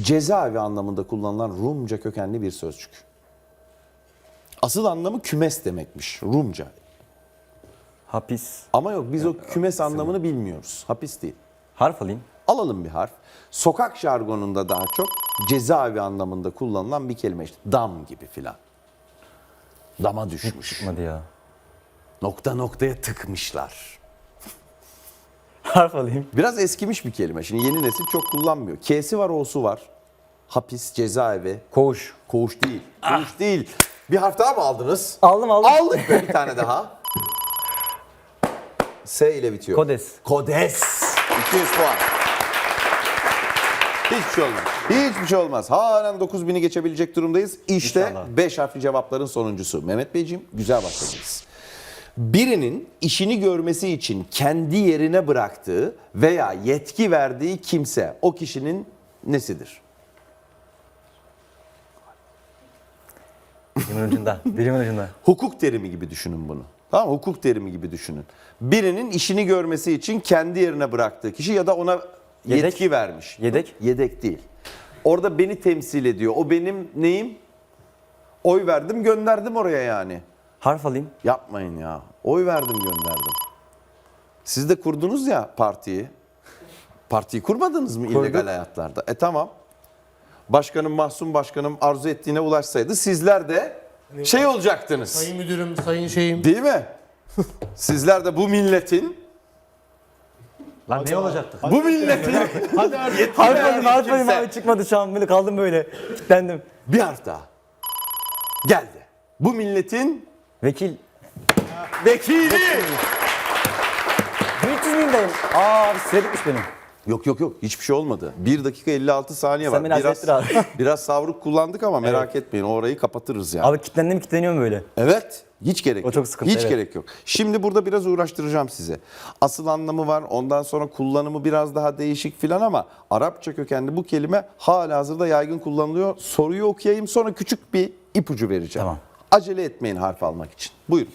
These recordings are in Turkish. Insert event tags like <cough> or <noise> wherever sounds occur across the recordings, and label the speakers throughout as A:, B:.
A: cezaevi anlamında kullanılan Rumca kökenli bir sözcük. Asıl anlamı kümes demekmiş Rumca.
B: Hapis.
A: Ama yok biz o kümes anlamını bilmiyoruz. Hapis değil.
B: Harf alayım.
A: Alalım bir harf. Sokak jargonunda daha çok cezaevi anlamında kullanılan bir kelime işte. Dam gibi filan. Dama düşmüş.
B: Çıkmadı ya.
A: Nokta noktaya tıkmışlar.
B: Harf alayım.
A: Biraz eskimiş bir kelime. Şimdi yeni nesil çok kullanmıyor. K'si var, O'su var. Hapis, cezaevi.
B: Koğuş.
A: Koğuş değil. Koğuş değil. Bir harf daha mı aldınız?
B: Aldım aldım.
A: Aldık be bir tane daha. S ile bitiyor.
B: Kodes.
A: Kodes. 200 puan. Hiçbir şey olmaz. Hiçbir şey olmaz. Halen 9000'i geçebilecek durumdayız. İşte
B: İnşallah.
A: 5 harfli cevapların sonuncusu. Mehmet Beyciğim güzel başladınız. Birinin işini görmesi için kendi yerine bıraktığı veya yetki verdiği kimse o kişinin nesidir?
B: Dilimin ucunda. Dilimin ucunda.
A: Hukuk terimi gibi düşünün bunu. Tamam mı? Hukuk terimi gibi düşünün. Birinin işini görmesi için kendi yerine bıraktığı kişi ya da ona
B: Yedek.
A: yetki vermiş.
B: Yedek.
A: Yedek değil. Orada beni temsil ediyor. O benim neyim? Oy verdim gönderdim oraya yani.
B: Harf alayım.
A: Yapmayın ya. Oy verdim gönderdim. Siz de kurdunuz ya partiyi. Partiyi kurmadınız mı
B: Kurduk.
A: illegal hayatlarda? E tamam. Başkanım Mahsun Başkanım arzu ettiğine ulaşsaydı sizler de şey olacaktınız.
C: Sayın müdürüm, sayın şeyim.
A: Değil mi? Sizler de bu milletin
B: Lan ne olacaktı?
A: bu milletin
C: Hadi artık.
B: Harf alayım, harf alayım
A: kimse-
B: abi çıkmadı şu an böyle kaldım böyle. Kilitlendim.
A: bir harf daha geldi. Bu milletin
B: Vekil.
A: vekili.
B: 300 bindeyim. Aa süre bitmiş benim.
A: Yok yok yok hiçbir şey olmadı. 1 dakika 56 saniye
B: Sen
A: var. Biraz,
B: azlettir <laughs> abi.
A: biraz savruk kullandık ama merak etmeyin orayı kapatırız yani.
B: Abi kilitlendim kilitleniyorum böyle.
A: Evet. Hiç gerek
B: O
A: yok.
B: çok sıkıntı,
A: Hiç
B: evet.
A: gerek yok. Şimdi burada biraz uğraştıracağım size. Asıl anlamı var. Ondan sonra kullanımı biraz daha değişik filan ama Arapça kökenli bu kelime hala hazırda yaygın kullanılıyor. Soruyu okuyayım sonra küçük bir ipucu vereceğim.
B: Tamam.
A: Acele etmeyin harf almak için. Buyurun.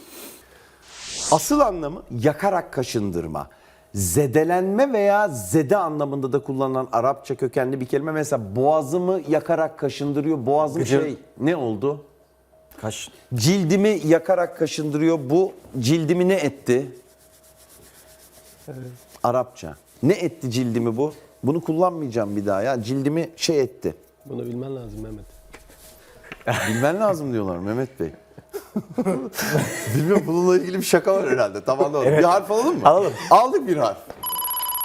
A: Asıl anlamı yakarak kaşındırma. Zedelenme veya zede anlamında da kullanılan Arapça kökenli bir kelime. Mesela boğazımı yakarak kaşındırıyor. Boğazım
B: Gıcır.
A: şey ne oldu?
B: Kaş.
A: Cildimi yakarak kaşındırıyor. Bu cildimi ne etti? Arapça. Ne etti cildimi bu? Bunu kullanmayacağım bir daha ya. Cildimi şey etti.
C: Bunu bilmen lazım Mehmet.
A: Bilmen lazım diyorlar Mehmet Bey. Bilmiyorum bununla ilgili bir şaka var herhalde. Tamam da Bir harf alalım mı?
B: Alalım.
A: Aldık bir harf.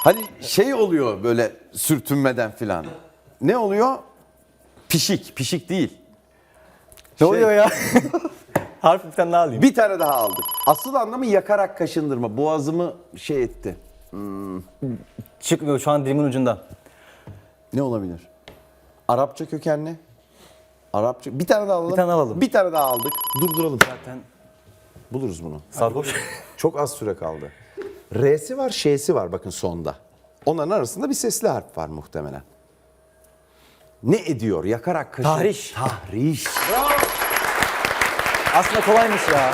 A: Hani şey oluyor böyle sürtünmeden filan. Ne oluyor? Pişik. Pişik değil.
B: Ne oluyor ya? <laughs> harf bir tane daha alayım.
A: Bir tane daha aldık. Asıl anlamı yakarak kaşındırma. Boğazımı şey etti.
B: Çıkmıyor şu an dilimin ucunda.
A: Ne olabilir? Arapça kökenli. Arapça. Bir tane daha alalım.
B: Bir tane alalım.
A: Bir tane daha aldık. Durduralım.
B: Zaten
A: Buluruz bunu.
B: sarhoş. <laughs>
A: Çok az süre kaldı. R'si var, Ş'si var bakın sonda. Onların arasında bir sesli harf var muhtemelen. Ne ediyor? Yakarak kaşın.
B: Tahriş.
A: Tahriş.
B: Aslında kolaymış ya.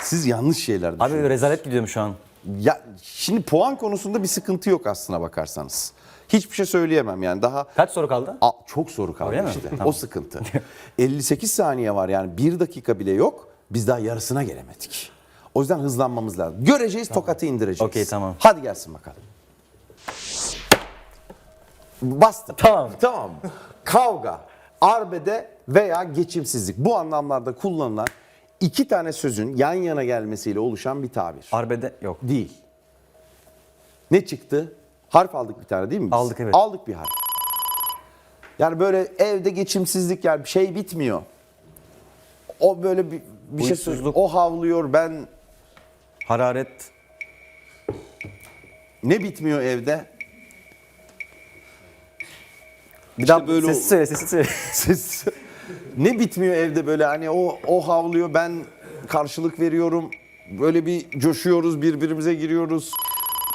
A: Siz yanlış şeyler
B: Abi
A: düşünüyorsunuz.
B: rezalet gidiyorum şu an.
A: Ya şimdi puan konusunda bir sıkıntı yok aslına bakarsanız. Hiçbir şey söyleyemem yani daha
B: Kaç soru kaldı?
A: Aa, çok soru kaldı
B: Öyle mi?
A: işte.
B: Tamam.
A: O sıkıntı. <laughs> 58 saniye var yani bir dakika bile yok. Biz daha yarısına gelemedik. O yüzden hızlanmamız lazım. Göreceğiz tokatı indireceğiz.
B: Okey, tamam.
A: Hadi gelsin bakalım. Bastım.
B: Tamam.
A: Tamam. Kavga, arbede veya geçimsizlik. Bu anlamlarda kullanılan iki tane sözün yan yana gelmesiyle oluşan bir tabir.
B: Arbede yok.
A: Değil. Ne çıktı? Harf aldık bir tane değil mi biz?
B: Aldık, evet.
A: Aldık bir harf. Yani böyle evde geçimsizlik yani bir şey bitmiyor. O böyle bir, bir şey söylüyor. O havlıyor ben
B: Hararet.
A: ne bitmiyor evde?
B: Bir daha
A: böyle
B: sesi söyle, sesi söyle. <laughs>
A: Ses ne bitmiyor evde böyle hani o o havlıyor ben karşılık veriyorum. Böyle bir coşuyoruz birbirimize giriyoruz.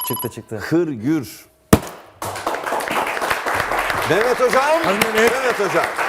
B: Çıktı çıktı.
A: Kır gür. Mehmet hocam. Mehmet hocam.